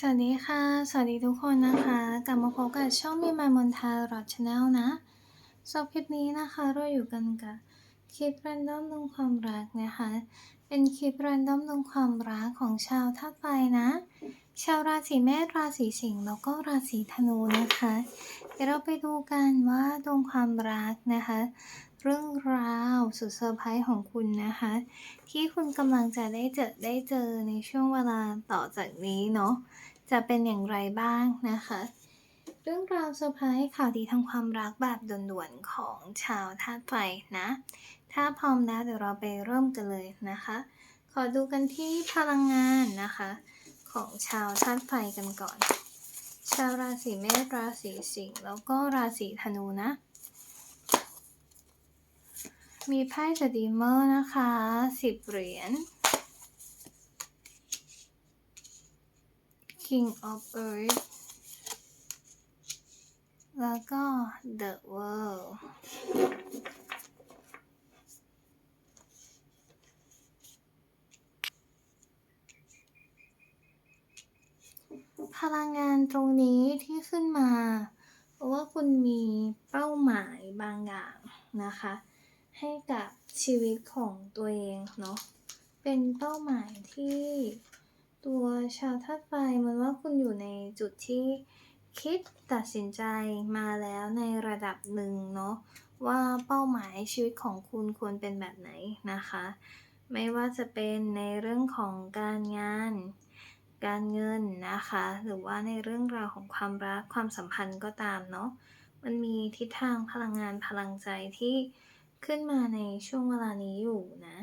สวัสดีค่ะ สวัสดีทุกคนนะคะ กลับมาพบกับช่องมีมายมนทารอดชาแนลนะสำหรับคลิปนี้นะคะเราอยู่กันกับคลิปแรนดอมลงความรักนะคะ เป็นคลิปแรนดอมลงความรักของชาวธาตุไฟนะ ชาวราศีเมษราศีสิงห์แล้วก็ราศีธนูนะคะ เดี๋ยวเราไปดูกันว่าดวงความรักนะคะ เรื่องราวสุดเซอร์ไพรส์ของคุณนะคะ ที่คุณกำลังจะได้เจอได้เจอในช่วงเวลาต่อจากนี้เนาะจะเป็นอย่างไรบ้างนะคะ เรื่องราวเซอร์ไพรส์ข่าวดีทางความรักแบบด่วนๆของชาวธาตุไฟนะ ถ้าพร้อมแล้วเดี๋ยวเราไปเริ่มกันเลยนะคะ ขอดูกันที่พลังงานนะคะ ของชาวธาตุไฟกันก่อน ชาวราศีเมษราศีสิงห์แล้วก็ราศีธนูนะ มีไพ่เดอะดีเมอร์นะคะสิบเหรียญ King of Earth แล้วก็ The World พลังงานตรงนี้ที่ขึ้นมา เพราะว่าคุณมีเป้าหมายบางอย่างนะคะ ให้กับชีวิตของตัวเองเนาะเป็นเป้าหมายที่ตัวชาวธาตุไฟมันว่าคุณอยู่ในจุดที่คิดตัดสินใจมาแล้วในระดับหนึ่งเนาะว่าเป้าหมายชีวิตของคุณควรเป็นแบบไหนนะคะ ไม่ว่าจะเป็นในเรื่องของการงาน การเงินนะคะ หรือว่าในเรื่องราวของความรักความสัมพันธ์ก็ตามเนาะมันมีทิศทางพลังงานพลังใจที่ ขึ้นมาในช่วงเวลานี้อยู่นะ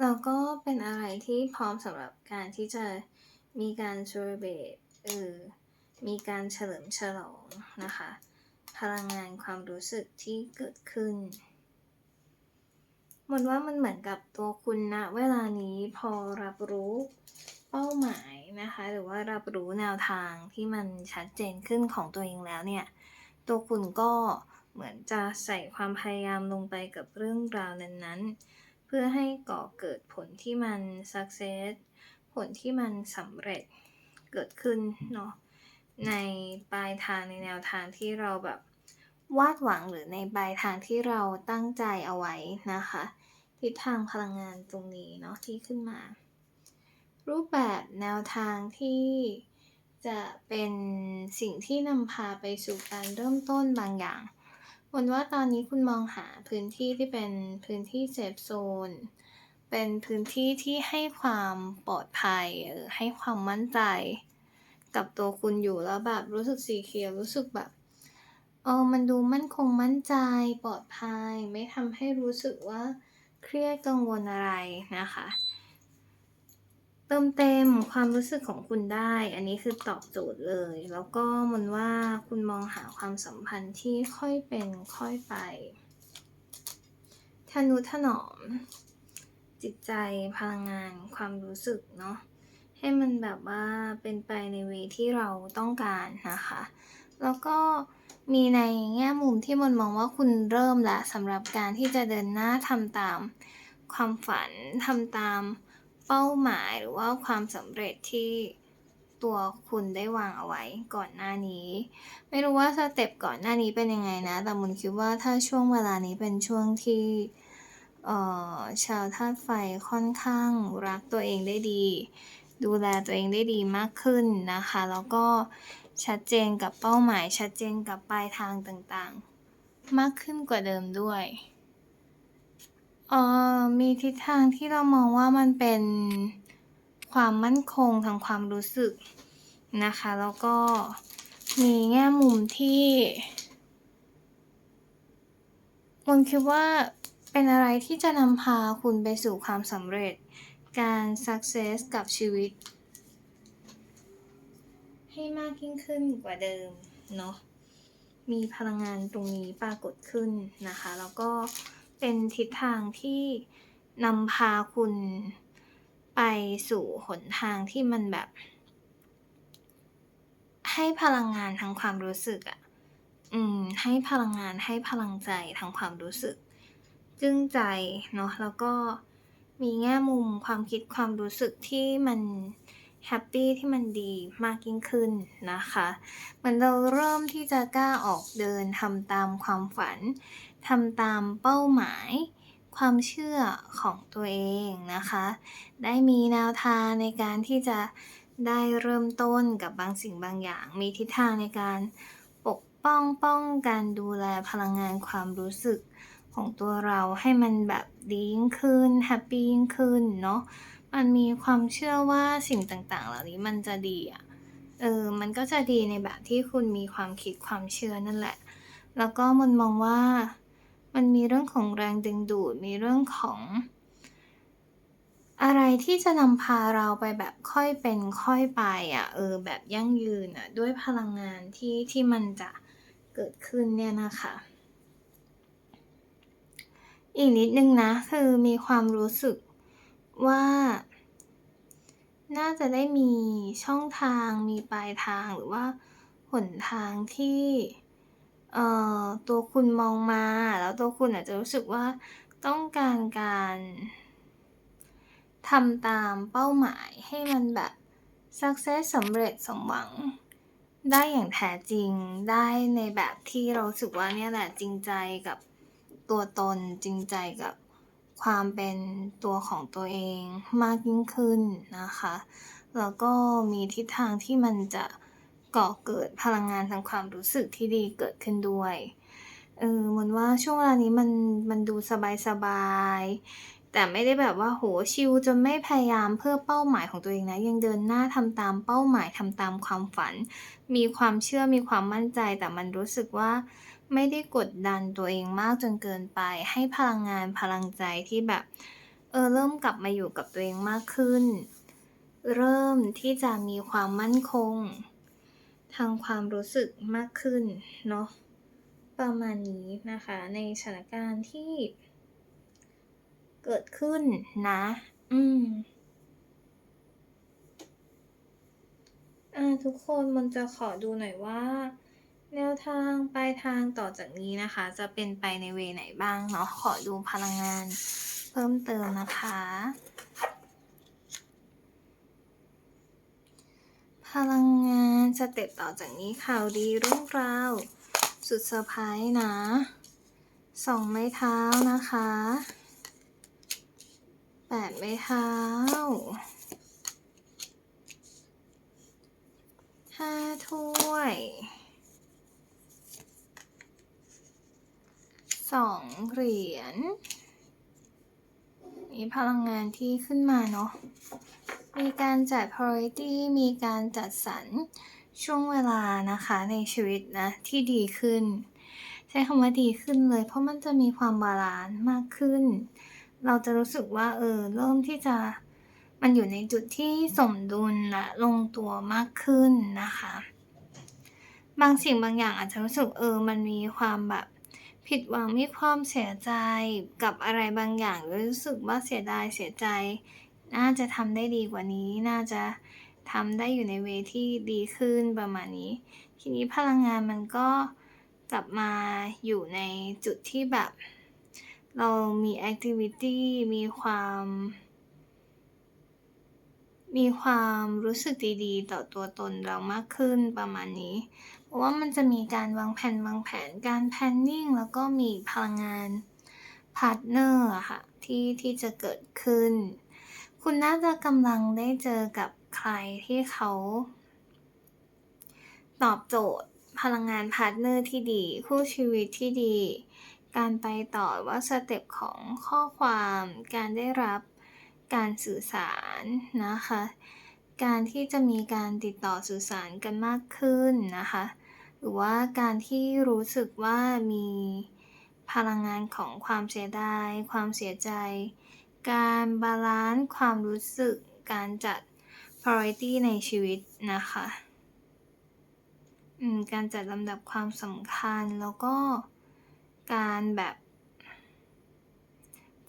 แล้วก็เป็นอะไรที่พร้อมสำหรับการที่จะมีการเซเบตเออมีการเฉลิมฉลองนะคะ พลังงานความรู้สึกที่เกิดขึ้นมนว่ามันเหมือนกับตัวคุณนะเวลานี้พอรับรู้เป้าหมายนะคะ หรือว่ารับรู้แนวทางที่มันชัดเจนขึ้นของตัวเองแล้วเนี่ย ตัวคุณก็เเหมือนจะใส่ความพยายามลงไปกับเรื่องราวนั้นๆ เพื่อให้ก่อเกิดผลที่มัน success ผลที่มันสำเร็จเกิดขึ้นเนาะในปลายทางในแนวทางที่เราแบบวาดหวังหรือในปลายทางที่เราตั้งใจเอาไว้นะคะทิศทางพลังงานตรงนี้เนาะที่ขึ้นมา รูปแบบแนวทางที่จะเป็นสิ่งที่นำพาไปสู่การเริ่มต้นบางอย่าง วันว่าตอนนี้คุณมองหาพื้นที่ที่เป็นพื้นที่เซฟโซน เป็นพื้นที่ที่ให้ความปลอดภัยเออให้ความมั่นใจ กับตัวคุณอยู่แล้วแบบรู้สึกสีเขียวรู้สึกแบบเออมันดูมั่นคงมั่นใจปลอดภัย ไม่ทำให้รู้สึกว่าเครียดกังวลอะไรนะคะ เติมเต็มความรู้สึกของคุณได้ อันนี้คือตอบโจทย์เลย แล้วก็มันว่าคุณมองหาความสัมพันธ์ที่ค่อยเป็นค่อยไปทนุถนอม จิตใจพลังงานความรู้สึกเนาะให้มันแบบว่าเป็นไปในเวที่เราต้องการนะคะ แล้วก็มีในแง่มุมที่มันมองว่าคุณเริ่มละสำหรับการที่จะเดินหน้าทำตามความฝันทำตาม เป้าหมายหรือว่าความสำเร็จที่ตัวคุณได้วางเอาไว้ก่อนหน้านี้ ไม่รู้ว่าสเต็ปก่อนหน้านี้เป็นยังไงนะ แต่มุนคิดว่าถ้าช่วงเวลานี้เป็นช่วงที่เอ่อชาวธาตุไฟค่อนข้างรักตัวเองได้ดี ดูแลตัวเองได้ดีมากขึ้นนะคะ แล้วก็ชัดเจนกับเป้าหมาย ชัดเจนกับปลายทางต่างๆ มากขึ้นกว่าเดิมด้วย เอ่อมีทิศทางที่เรามองว่ามันเป็นความมั่นคงทางความรู้สึกนะคะ แล้วก็มีแง่มุมที่มันคิดว่าเป็นอะไรที่จะนำพาคุณไปสู่ความสำเร็จ การ success กับชีวิต ให้มากยิ่งขึ้นกว่าเดิมเนาะมีพลังงานตรงนี้ปรากฏขึ้นนะคะ แล้วก็ เป็นทิศทางที่นำพาคุณไปสู่หนทางที่มันแบบ ให้พลังงานทางความรู้สึกอะอืม ให้พลังงานให้พลังใจทางความรู้สึก จึ้งใจเนาะแล้วก็มีแง่มุมความคิดความรู้สึกที่มันแฮปปี้ที่มันดีมากยิ่งขึ้นนะคะ เหมือนเราเริ่มที่จะกล้าออกเดินทำตามความฝัน ทำตามเป้าหมาย ความเชื่อของตัวเองนะคะ ได้มีแนวทางในการที่จะได้เริ่มต้นกับบางสิ่งบางอย่าง มีทิศทางในการปกป้องป้องกันดูแลพลังงานความรู้สึกของตัวเราให้มันแบบดียิ่งขึ้นแฮปปี้ยิ่งขึ้นเนาะมันมีความเชื่อว่าสิ่งต่างๆ เหล่านี้มันจะดีอะเออมันก็จะดีในแบบที่คุณมีความคิดความเชื่อนั่นแหละ แล้วก็มันมองว่า มันมีเรื่องของแรงดึงดูด มีเรื่องของ อะไรที่จะนำพาเราไปแบบค่อยเป็นค่อยไปอะ เออ แบบยั่งยืนอะ ด้วยพลังงานที่ที่มันจะเกิดขึ้นเนี่ยนะคะ อีกนิดนึงนะ คือมีความรู้สึกว่า น่าจะได้มีช่องทางมีปลายทางหรือว่าหนทางที่ เอ่อตัวคุณมองมา แล้วตัวคุณอาจจะรู้สึกว่าต้องการการทำตามเป้าหมายให้มันแบบ success สำเร็จสมหวัง ได้อย่างแท้จริงได้ในแบบที่เราสึกว่าเนี่ยแหละจริงใจกับตัวตนจริงใจกับความเป็นตัวของตัวเองมากยิ่งขึ้นนะคะ แล้วก็มีทิศทางที่มันจะ ก่อเกิดพลังงานทางความรู้สึกที่ดีเกิดขึ้นด้วยเออเหมือนว่าช่วงเวลานี้มันมันดูสบายสบาย แต่ไม่ได้แบบว่าโหชิลจนไม่พยายามเพื่อเป้าหมายของตัวเองนะยังเดินหน้าทำตามเป้าหมายทำตามความฝัน มีความเชื่อมีความมั่นใจ แต่มันรู้สึกว่าไม่ได้กดดันตัวเองมากจนเกินไป ให้พลังงานพลังใจที่แบบเออเริ่มกลับมาอยู่กับตัวเองมากขึ้น เริ่มที่จะมีความมั่นคง ทางความรู้สึกมากขึ้นเนาะประมาณนี้นะคะในสถานการณ์ที่ เกิดขึ้นนะ อืมอ่าทุกคนมันจะขอดูหน่อยว่า แนวทางปลายทางต่อจากนี้นะคะ จะเป็นไปในเวไหนบ้างเนาะขอดูพลังงาน เพิ่มเติมนะคะ พลังงานสเต็ปต่อจากนี้ข่าวดีเรื่องราว สุดเซอร์ไพรส์นะสองไม้เท้านะคะแปดไม้เท้าห้าถ้วยสองเหรียญมีพลังงานที่ขึ้นมาเนาะ มีการจัด priority มีการจัดสรรช่วงเวลานะคะในชีวิตนะที่ดีขึ้น ใช้คำว่าดีขึ้นเลย เพราะมันจะมีความบาลานซ์มากขึ้น เราจะรู้สึกว่าเออเริ่มที่จะมันอยู่ในจุดที่สมดุลและลงตัวมากขึ้นนะคะ บางสิ่งบางอย่างอาจจะรู้สึกเออมันมีความแบบผิดหวังมีความเสียใจกับอะไรบางอย่างรู้สึกว่าเสียดายเสียใจ น่าจะทำได้ดีกว่านี้ น่าจะทำได้อยู่ในเวที่ดีขึ้นประมาณนี้ ทีนี้พลังงานมันก็กลับมาอยู่ในจุดที่แบบ เรามีแอคทิวิตี้มีความ มีความรู้สึกดีๆ ต่อตัวตนเรามากขึ้นประมาณนี้เพราะว่ามันจะมีการวางแผนวางแผนการแพนนิ่งแล้วก็มีพลังงานพาร์ทเนอร์ค่ะที่ที่จะเกิดขึ้น คุณน่าจะกำลังได้เจอกับใครที่เขา ตอบโจทย์ พลังงานพาร์ทเนอร์ที่ดี คู่ชีวิตที่ดี การไปต่อว่าสเต็ปของข้อความ การได้รับการสื่อสารนะคะ การที่จะมีการติดต่อสื่อสารกันมากขึ้นนะคะ หรือว่าการที่รู้สึกว่ามีพลังงานของความเสียดาย ความเสียใจ การบาลานซ์ความรู้สึก การจัด priority ในชีวิตนะคะการจัดลำดับความสำคัญแล้วก็การแบบ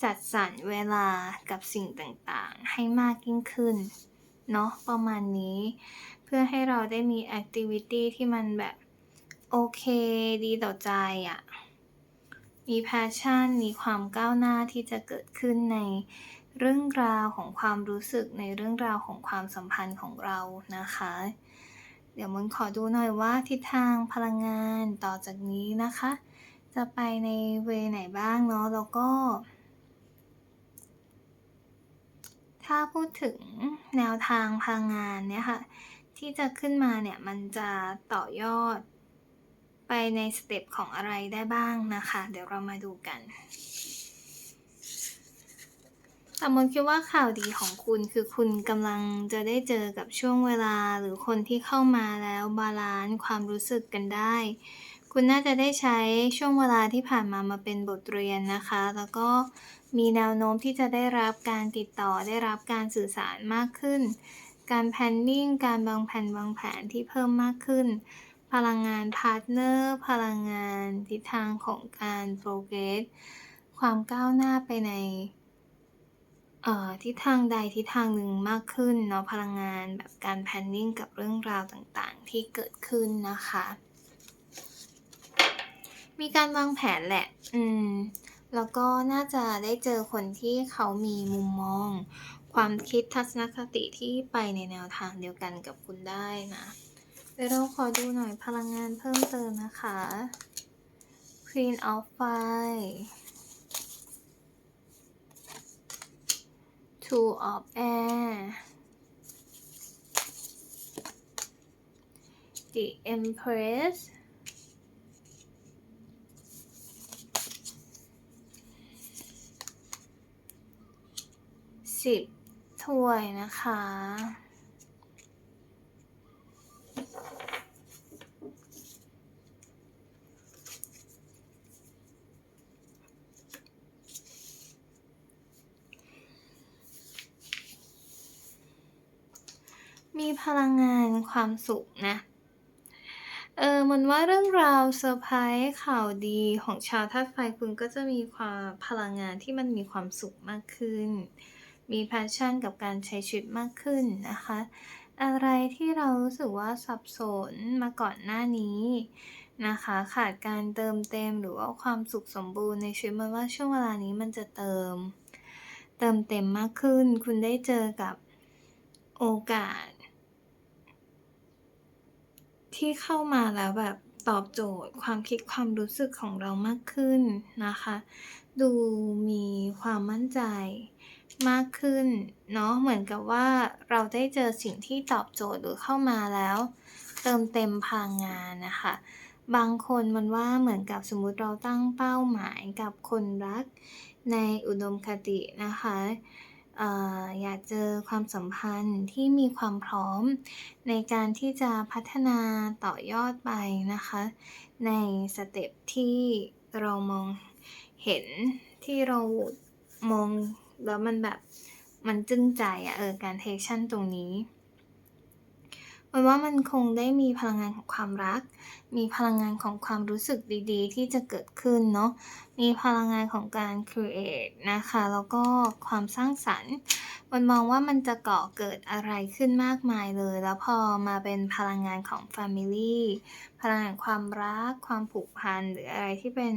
จัดสรรเวลากับสิ่งต่างๆ ให้มากยิ่งขึ้น เนาะประมาณนี้ เพื่อให้เราได้มีแอคทิวิตี้ที่มันแบบ โอเค ดีต่อใจอะ่ะ มีแพชชั่น มีความก้าวหน้าที่จะเกิดขึ้นในเรื่องราวของความรู้สึกในเรื่องราวของความสัมพันธ์ของเรานะคะ เดี๋ยวมนขอดูหน่อยว่าทิศทางพลังงานต่อจากนี้นะคะ จะไปในเวไหนบ้างเนาะแล้วก็ ถ้าพูดถึงแนวทางพลังงานเนี่ยค่ะ ที่จะขึ้นมาเนี่ยมันจะต่อยอด ไปในสเต็ปของอะไรได้บ้างนะคะ เดี๋ยวเรามาดูกันแต่มนคิดว่าข่าวดีของคุณคือคุณกำลังจะได้เจอกับช่วงเวลาหรือคนที่เข้ามาแล้วบาลานซ์ความรู้สึกกันได้ คุณน่าจะได้ใช้ช่วงเวลาที่ผ่านมามาเป็นบทเรียนนะคะ แล้วก็มีแนวโน้มที่จะได้รับการติดต่อได้รับการสื่อสารมากขึ้น การแพนนิ่งการวางแผนวางแผนที่เพิ่มมากขึ้น พลังงานพาร์ทเนอร์พลังงานทิศทางของการโปรเกรสความก้าวหน้าไปในทิศทางใดทิศทางหนึ่งมากขึ้นเนาะพลังงานแบบการแพนนิ่งกับเรื่องราวต่างๆ ที่เกิดขึ้นนะคะ มีการวางแผนแหละ อืม แล้วก็น่าจะได้เจอคนที่เขามีมุมมอง ความคิดทัศนคติที่ไปในแนวทางเดียวกันกับคุณได้นะ เดี๋ยวเราขอดูหน่อยพลังงานเพิ่มเติมนะคะ Queen of Fire Two of Air The Empress สิบถ้วยนะคะ มีพลังงานความสุขนะ เออมันว่าเรื่องราวเซอร์ไพรส์ข่าวดีของชาวธาตุไฟคุณก็จะมีความพลังงานที่มันมีความสุขมากขึ้น มีแพชชั่นกับการใช้ชีวิตมากขึ้นนะคะ อะไรที่เรารู้สึกว่าสับสนมาก่อนหน้านี้นะคะ ขาดการเติมเต็มหรือว่าความสุขสมบูรณ์ในชีวิตมันว่าช่วงเวลานี้มันจะเติม เติมเต็มมากขึ้น คุณได้เจอกับโอกาส ที่เข้ามาแล้วแบบตอบโจทย์ความคิดความรู้สึกของเรามากขึ้นนะคะ ดูมีความมั่นใจมากขึ้นเนาะเหมือนกับว่าเราได้เจอสิ่งที่ตอบโจทย์หรือเข้ามาแล้ว เติมเต็มพลังงานนะคะ บางคนมันว่าเหมือนกับสมมุติเราตั้งเป้าหมายกับคนรักในอุดมคตินะคะ อยากเจอความสัมพันธ์ที่มีความพร้อม ในการที่จะพัฒนาต่อยอดไปนะคะ ในสเต็ปที่เรามองเห็นที่เรามองแล้วมันแบบมันจึ้งใจอะเออการเทคชั่นตรงนี้ มันว่ามันคงได้มีพลังงานของความรัก มีพลังงานของความรู้สึกดีๆ ที่จะเกิดขึ้นเนาะ มีพลังงานของการ create นะคะ แล้วก็ความสร้างสรรค์ มันมองว่ามันจะก่อเกิดอะไรขึ้นมากมายเลย แล้วพอมาเป็นพลังงานของ Family พลังงานความรัก ความผูกพัน หรืออะไรที่เป็น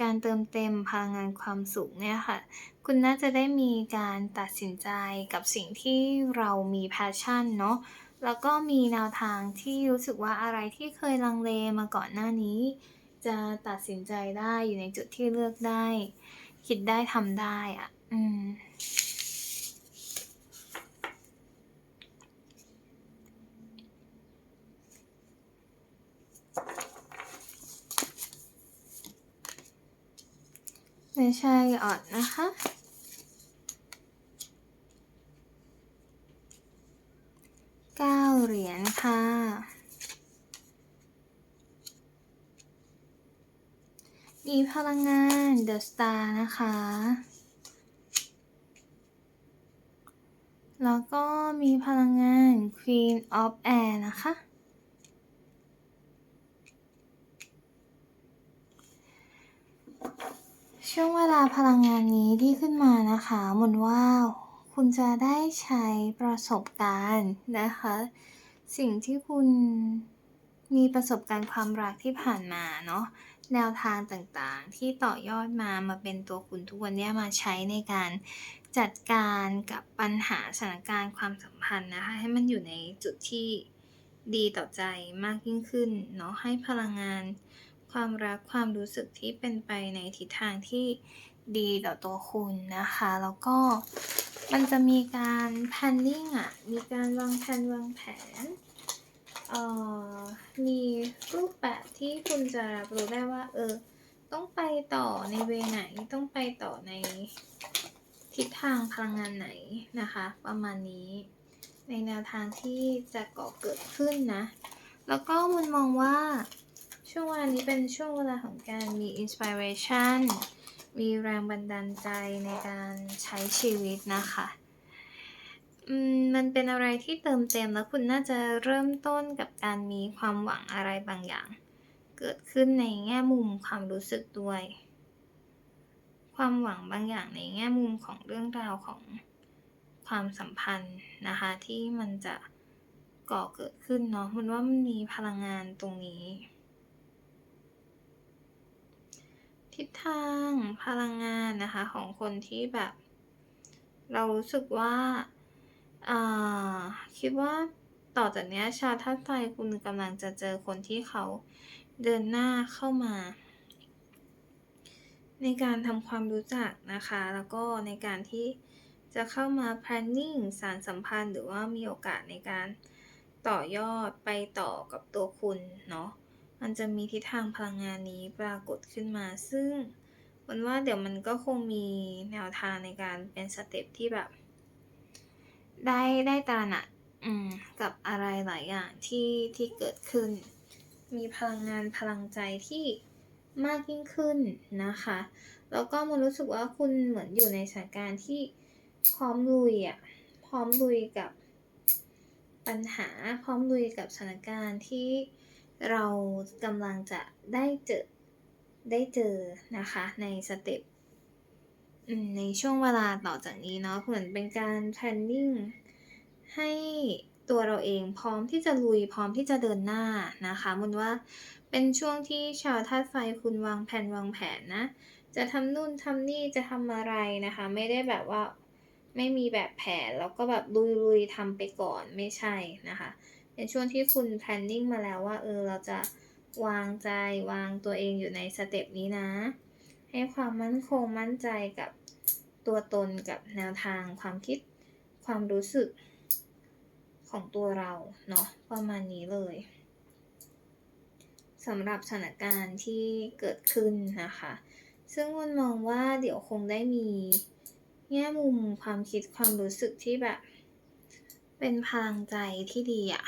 การเติมเต็มพลังงานความสุขเนี่ยค่ะ คุณน่าจะได้มีการตัดสินใจกับสิ่งที่เรามี passion เนาะ แล้วก็มีแนวทางที่รู้สึกว่าอะไรที่เคยลังเลมาก่อนหน้านี้ จะตัดสินใจได้อยู่ในจุดที่เลือกได้ คิดได้ทำได้อะ่ะ อืมไม่ใช่ออดนะคะ เก้าเหรียญค่ะ มีพลังงาน The Star นะคะ แล้วก็มีพลังงาน Queen of Air นะคะ ช่วงเวลาพลังงานนี้ที่ขึ้นมานะคะหมือนว่าคุณจะได้ใช้ประสบการณ์นะคะ สิ่งที่คุณมีประสบการณ์ความรักที่ผ่านมาเนาะ แนวทางต่างๆ ที่ต่อยอดมามาเป็นตัวคุณทุกวันเนี้ยมาใช้ในการจัดการกับปัญหาสถานการณ์ความสัมพันธ์นะคะให้มันอยู่ในจุดที่ดีต่อใจมากยิ่งขึ้นเนาะให้พลังงาน ความรักความรู้สึกที่เป็นไปในทิศทางที่ดีต่อตัวคุณนะคะ แล้วก็มันจะมีการ planning อะ มีการวางแผนวางแผน มีรูปแบบที่คุณจะรับรู้ได้ว่า เออ ต้องไปต่อในเวไหน ต้องไปต่อในทิศทางพลังงานไหนนะคะ ประมาณนี้ ในแนวทางที่จะก่อเกิดขึ้นนะ แล้วก็มันมองว่าช่วงเวลานี้เป็นช่วงเวลาของการมีอินสปิเรชันมีแรงบันดาลใจในการใช้ชีวิตนะคะ อืมมันเป็นอะไรที่เติมเต็มแล้วคุณน่าจะเริ่มต้นกับการมีความหวังอะไรบางอย่าง เกิดขึ้นในแง่มุมความรู้สึกด้วย ความหวังบางอย่างในแง่มุมของเรื่องราวของความสัมพันธ์นะคะที่มันจะก่อเกิดขึ้นเนาะมันว่ามันมีพลังงานตรงนี้ ทิศทางพลังงานนะคะของคนที่แบบ เรารู้สึกว่า อ่า คิดว่าต่อจากเนี้ย ชาวธาตุไฟคุณกำลังจะเจอคนที่เขาเดินหน้าเข้ามา ในการทำความรู้จักนะคะ แล้วก็ในการที่จะเข้ามา planning สารสัมพันธ์ หรือว่ามีโอกาสในการต่อยอดไปต่อกับตัวคุณเนาะ มันจะมีทิศทางพลังงานนี้ปรากฏขึ้นมา ซึ่งมันว่าเดี๋ยวมันก็คงมีแนวทางในการเป็นสเต็ปที่แบบ ได้ได้ตระหนักอืมกับอะไรหลายอย่างที่ที่เกิดขึ้น มีพลังงานพลังใจที่มากยิ่งขึ้นนะคะ แล้วก็มันรู้สึกว่าคุณเหมือนอยู่ในสถานการณ์ที่พร้อมลุยอะ่ะ พร้อมลุยกับปัญหา พร้อมลุยกับสถานการณ์ที่เรากำลังจะได้เจอได้เจอนะคะในสเต็ปอืม ในช่วงเวลาต่อจากนี้เนาะเหมือนเป็นการ planning ให้ตัวเราเองพร้อมที่จะลุยพร้อมที่จะเดินหน้านะคะมันว่าเป็นช่วงที่ชาวธาตุไฟคุณวางแผนวางแผนนะ จะทำนู่นทำนี่จะทำอะไรนะคะ ไม่ได้แบบว่าไม่มีแบบแผนแล้วก็แบบลุยๆทำไปก่อนไม่ใช่นะคะ เป็นช่วงที่คุณ planning มาแล้วว่าเออเราจะวางใจวางตัวเองอยู่ในสเต็ปนี้นะ ให้ความมั่นคงมั่นใจกับตัวตนกับแนวทางความคิดความรู้สึกของตัวเราเนาะประมาณนี้เลยสำหรับสถานการณ์ที่เกิดขึ้นนะคะ ซึ่งมันมองว่าเดี๋ยวคงได้มีแง่มุมความคิดความรู้สึกที่แบบ เป็นพลังใจที่ดีอะ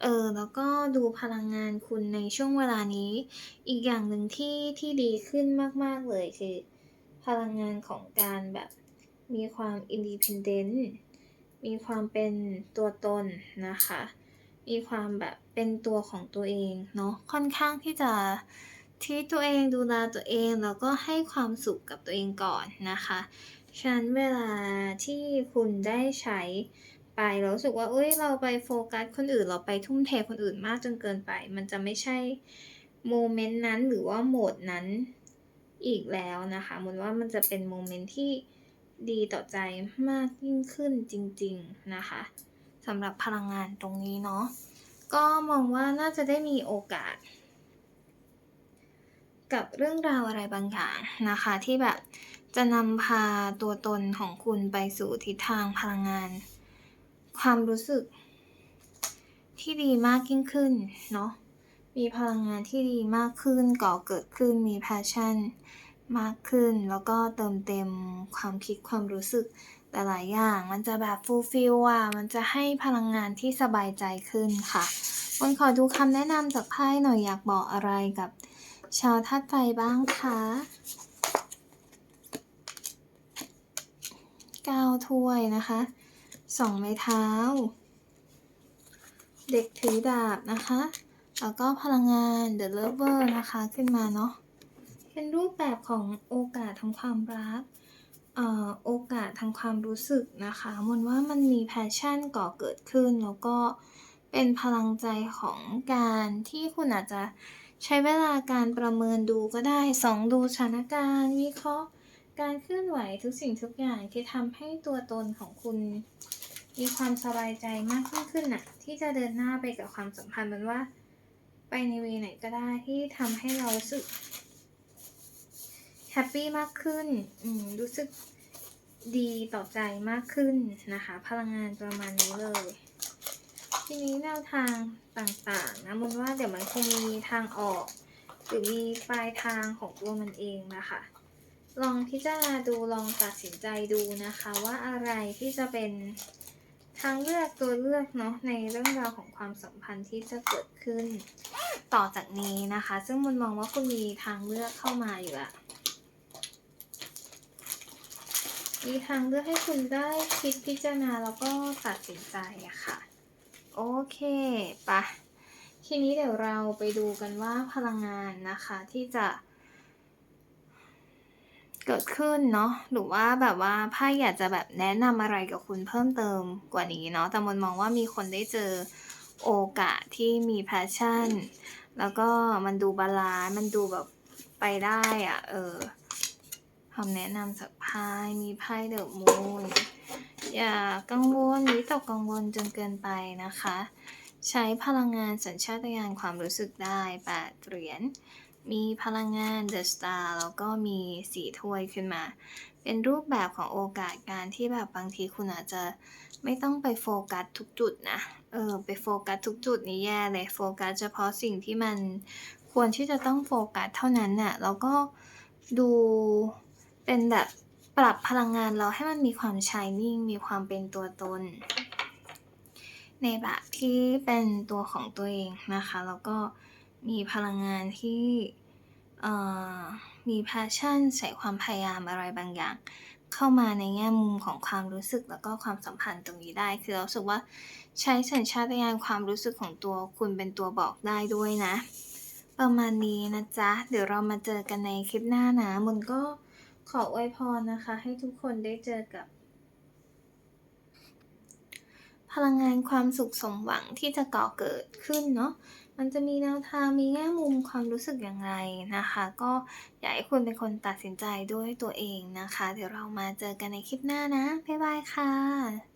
เออแล้วก็ดูพลังงานคุณในช่วงเวลานี้ อีกอย่างหนึ่งที่ที่ดีขึ้นมาก ๆ เลยคือ พลังงานของการแบบมีความอินดีพ n เดนต์มีความเป็นตัวตนนะคะ มีความแบบเป็นตัวของตัวเองเนาะค่อนข้างที่จะที่ตัวเองดูแลตัวเองแล้วก็ให้ความสุขกับตัวเองก่อนนะคะ ฉะนั้นเวลาที่คุณได้ใช้ ไปเรารู้สึกว่าเอ้ยเราไปโฟกัสคนอื่นเราไปทุ่มเทคนอื่นมากจนเกินไป มันจะไม่ใช่โมเมนต์นั้นหรือว่าโหมดนั้นอีกแล้วนะคะมันว่ามันจะเป็นโมเมนต์ที่ดีต่อใจมากยิ่งขึ้นจริง ๆนะคะสำหรับพลังงานตรงนี้เนาะก็มองว่าน่าจะได้มีโอกาส กับเรื่องราวอะไรบางอย่างนะคะ ที่แบบจะนำพาตัวตนของคุณไปสู่ทิศทางพลังงาน ความรู้สึก ที่ดีมากยิ่งขึ้นเนาะมีพลังงานที่ดีมากขึ้นก่อเกิดขึ้นมีแพชชั่นมากขึ้น แล้วก็เติมเต็มความคิดความรู้สึกหลายๆอย่าง มันจะแบบฟูลฟิลอะมันจะให้พลังงานที่สบายใจขึ้นค่ะวันขอดูคำแนะนำจากไพ่หน่อยอยากบอกอะไรกับชาวธาตุไฟบ้างคะก้าถ้วยนะคะ สองไม้เท้า เด็กถือดาบนะคะ แล้วก็พลังงาน The Lover นะคะขึ้นมาเนาะ เป็นรูปแบบของโอกาสทางความรักอ่อโอกาสทางความรู้สึกนะคะมนว่ามันมีแพชชั่นก่อเกิดขึ้น แล้วก็เป็นพลังใจของการที่คุณอาจจะใช้เวลาการประเมินดูก็ได้สองดูสถานการณ์วิเคราะห์ การเคลื่อนไหวทุกสิ่งทุกอย่างที่ทำให้ตัวตนของคุณ มีความสบายใจมากยิ่งขึ้นน่ะที่จะเดินหน้าไปกับความสัมพันธ์มันว่า ไปในเวไหนก็ได้ที่ทำให้เรารู้สึกแฮปปี้มากขึ้นอืมรู้สึกดีต่อใจมากขึ้นนะคะ พลังงานประมาณนี้เลย ทีนี้แนวทางต่างๆนะมุนว่าเดี๋ยวมันคงมีทางออกหรือมีปลายทางของตัวมันเองนะคะลองพิจารณาดูลองตัดสินใจดูนะคะ ว่าอะไรที่จะเป็น ทางเลือกตัวเลือกเนาะในเรื่องราวของความสัมพันธ์ที่จะเกิดขึ้น ต่อจากนี้นะคะ ซึ่งมุนมองว่าคุณมีทางเลือกเข้ามาอยู่อะมีทางเลือกให้คุณได้คิดพิจารณาแล้วก็ตัดสินใจอะค่ะ โอเคปะทีนี้เดี๋ยวเราไปดูกันว่าพลังงานนะคะที่จะ เกิดขึ้นเนาะหรือว่าแบบว่าไพ่อยากจะแบบแนะนำอะไรกับคุณเพิ่มเติมกว่านี้เนาะแต่มนมองว่ามีคนได้เจอโอกาสที่มีแพชชั่น แล้วก็มันดูบาลานซ์มันดูแบบไปได้อะเออคำแนะนำจากไพ่มีไพ่เดอะมูนอย่ากังวลวิตกกังวลจนเกินไปนะคะ ใช้พลังงานสัญชาตญาณความรู้สึกได้แปดเหรียญ มีพลังงานเดอะสตาร์แล้วก็มีสีถ้วยขึ้นมา เป็นรูปแบบของโอกาสการที่แบบบางทีคุณอาจจะไม่ต้องไปโฟกัสทุกจุดนะ เออ ไปโฟกัสทุกจุดนี่แย่เลยโฟกัสเฉพาะสิ่งที่มันควรที่จะต้องโฟกัสเท่านั้นน่ะ แล้วก็ดูเป็นแบบปรับพลังงานเราให้มันมีความชายนิ่ง มีความเป็นตัวตน ในแบบที่เป็นตัวของตัวเองนะคะ แล้วก็ มีพลังงานที่มีแพชชั่นใส่ความพยายามอะไรบางอย่าง เข้ามาในแง่มุมของความรู้สึกแล้วก็ความสัมพันธ์ตรงนี้ได้ คือเราสึกว่าใช้สัญชาตญาณความรู้สึกของตัวคุณเป็นตัวบอกได้ด้วยนะ ประมาณนี้นะจ๊ะ เดี๋ยวเรามาเจอกันในคลิปหน้านะมนก็ขออวยพรนะคะ ให้ทุกคนได้เจอกับพลังงานความสุขสมหวังที่จะก่อเกิดขึ้นเนาะ มันจะมีแนวทางมีแง่มุมความรู้สึกอย่างไรนะคะ ก็อยากให้คุณเป็นคนตัดสินใจด้วยตัวเองนะคะ เดี๋ยวเรามาเจอกันในคลิปหน้านะ บ๊ายบายค่ะ